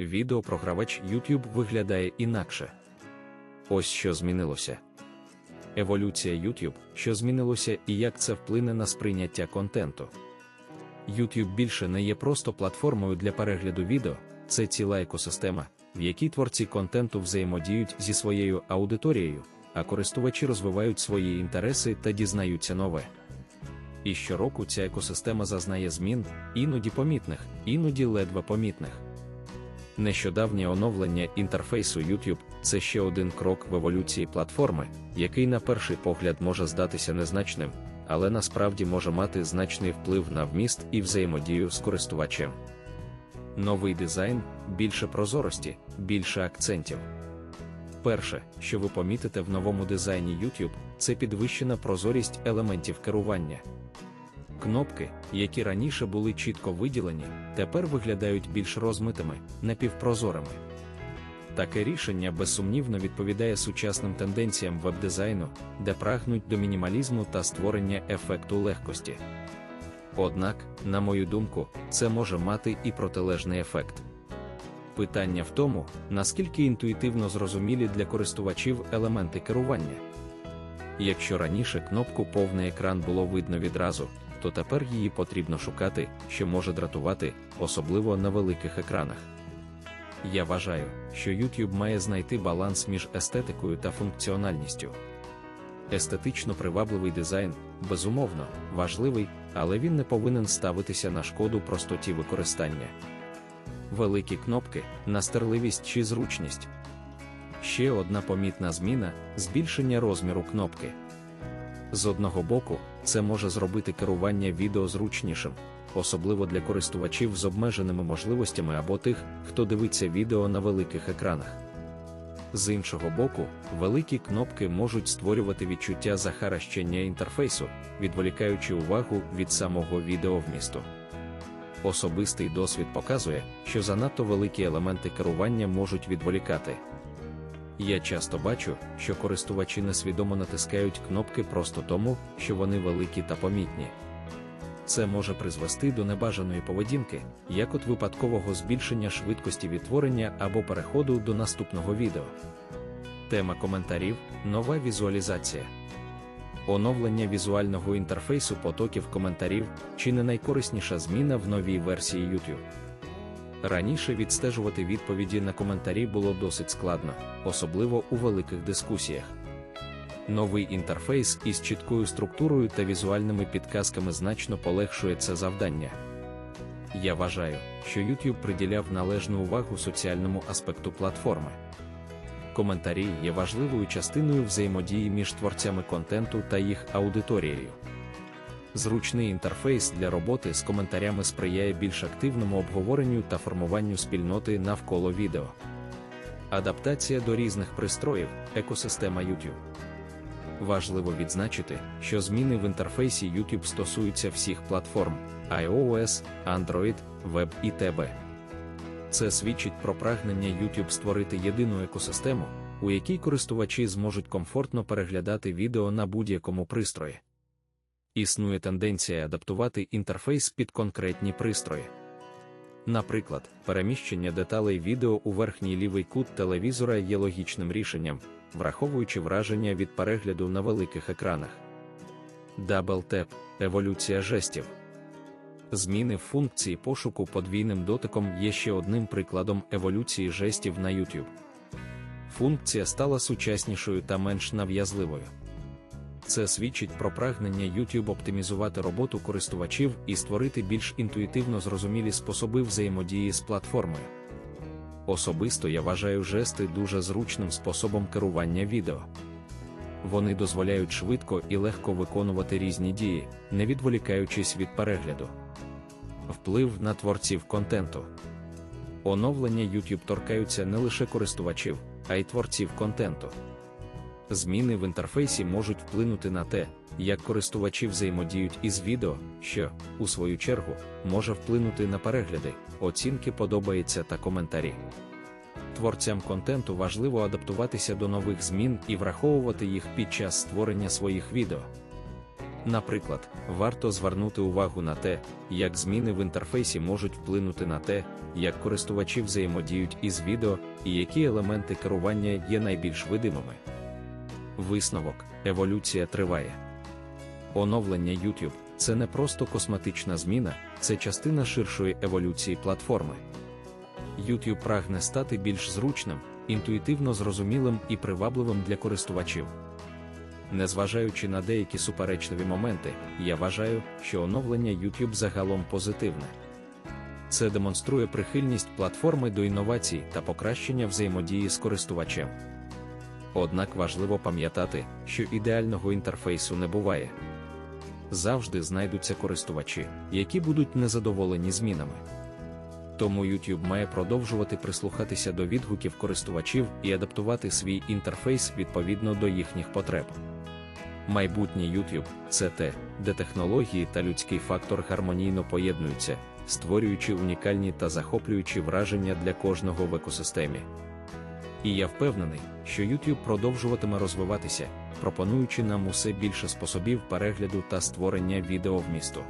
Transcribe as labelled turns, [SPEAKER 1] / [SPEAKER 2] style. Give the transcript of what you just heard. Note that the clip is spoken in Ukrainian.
[SPEAKER 1] відеопрогравач YouTube виглядає інакше. Ось що змінилося. Еволюція YouTube, що змінилося і як це вплине на сприйняття контенту. YouTube більше не є просто платформою для перегляду відео, це ціла екосистема, в якій творці контенту взаємодіють зі своєю аудиторією, а користувачі розвивають свої інтереси та дізнаються нове. І щороку ця екосистема зазнає змін, іноді помітних, іноді ледве помітних. Нещодавнє оновлення інтерфейсу YouTube це ще один крок в еволюції платформи, який на перший погляд може здатися незначним, але насправді може мати значний вплив на вміст і взаємодію з користувачем. Новий дизайн, більше прозорості, більше акцентів. Перше, що ви помітите в новому дизайні YouTube, це підвищена прозорість елементів керування. Кнопки, які раніше були чітко виділені, тепер виглядають більш розмитими, напівпрозорими. Таке рішення безсумнівно відповідає сучасним тенденціям веб-дизайну, де прагнуть до мінімалізму та створення ефекту легкості. Однак, на мою думку, це може мати і протилежний ефект. Питання в тому, наскільки інтуїтивно зрозумілі для користувачів елементи керування. Якщо раніше кнопку повний екран було видно відразу, то тепер її потрібно шукати, що може дратувати, особливо на великих екранах. Я вважаю, що YouTube має знайти баланс між естетикою та функціональністю. Естетично привабливий дизайн, безумовно, важливий, але він не повинен ставитися на шкоду простоті використання. Великі кнопки, настирливість чи зручність. Ще одна помітна зміна збільшення розміру кнопки. З одного боку, це може зробити керування відео зручнішим, особливо для користувачів з обмеженими можливостями або тих, хто дивиться відео на великих екранах. З іншого боку, великі кнопки можуть створювати відчуття захаращення інтерфейсу, відволікаючи увагу від самого відеовмісту. Особистий досвід показує, що занадто великі елементи керування можуть відволікати. Я часто бачу, що користувачі несвідомо натискають кнопки просто тому, що вони великі та помітні. Це може призвести до небажаної поведінки, як от випадкового збільшення швидкості відтворення або переходу до наступного відео. Тема коментарів нова візуалізація. Оновлення візуального інтерфейсу потоків коментарів чи не найкорисніша зміна в новій версії YouTube. Раніше відстежувати відповіді на коментарі було досить складно, особливо у великих дискусіях. Новий інтерфейс із чіткою структурою та візуальними підказками значно полегшує це завдання. Я вважаю, що YouTube приділяв належну увагу соціальному аспекту платформи. Коментарі є важливою частиною взаємодії між творцями контенту та їх аудиторією. Зручний інтерфейс для роботи з коментарями сприяє більш активному обговоренню та формуванню спільноти навколо відео. Адаптація до різних пристроїв, екосистема YouTube. Важливо відзначити, що зміни в інтерфейсі YouTube стосуються всіх платформ iOS, Android, Web і TB. Це свідчить про прагнення YouTube створити єдину екосистему, у якій користувачі зможуть комфортно переглядати відео на будь-якому пристрої. Існує тенденція адаптувати інтерфейс під конкретні пристрої. Наприклад, переміщення деталей відео у верхній лівий кут телевізора є логічним рішенням, враховуючи враження від перегляду на великих екранах. Double Tap – еволюція жестів. Зміни в функції пошуку подвійним дотиком є ще одним прикладом еволюції жестів на YouTube. Функція стала сучаснішою та менш нав'язливою. Це свідчить про прагнення YouTube оптимізувати роботу користувачів і створити більш інтуїтивно зрозумілі способи взаємодії з платформою. Особисто я вважаю жести дуже зручним способом керування відео. Вони дозволяють швидко і легко виконувати різні дії, не відволікаючись від перегляду. Вплив на творців контенту. Оновлення YouTube торкаються не лише користувачів, а й творців контенту. Зміни в інтерфейсі можуть вплинути на те, як користувачі взаємодіють із відео, що, у свою чергу, може вплинути на перегляди, оцінки подобається та коментарі. Творцям контенту важливо адаптуватися до нових змін і враховувати їх під час створення своїх відео. Наприклад, варто звернути увагу на те, як зміни в інтерфейсі можуть вплинути на те, як користувачі взаємодіють із відео і які елементи керування є найбільш видимими. Висновок еволюція триває. Оновлення YouTube це не просто косметична зміна, це частина ширшої еволюції платформи. YouTube прагне стати більш зручним, інтуїтивно зрозумілим і привабливим для користувачів. Незважаючи на деякі суперечливі моменти, я вважаю, що оновлення YouTube загалом позитивне. Це демонструє прихильність платформи до інновацій та покращення взаємодії з користувачем. Однак важливо пам'ятати, що ідеального інтерфейсу не буває. Завжди знайдуться користувачі, які будуть незадоволені змінами. Тому YouTube має продовжувати прислухатися до відгуків користувачів і адаптувати свій інтерфейс відповідно до їхніх потреб. Майбутнє YouTube це те, де технології та людський фактор гармонійно поєднуються, створюючи унікальні та захоплюючі враження для кожного в екосистемі. І я впевнений, що YouTube продовжуватиме розвиватися, пропонуючи нам усе більше способів перегляду та створення відео вмісту.